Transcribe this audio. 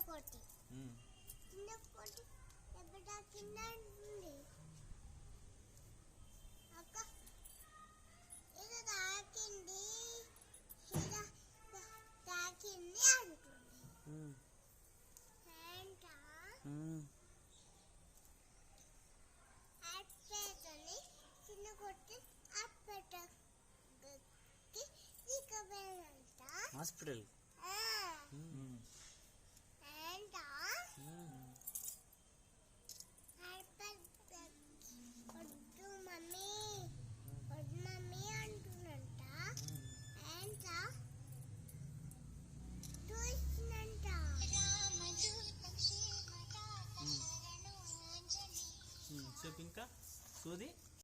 కొట్టి దెబ్బ తాకిందంటుంది అక్క ఇది తాకింది. తాకింది అంటుంది. చిన్న కొట్టి అప్పటకి హాస్పిటల్ ఉమ్. చెప్పు ఇంకా సోది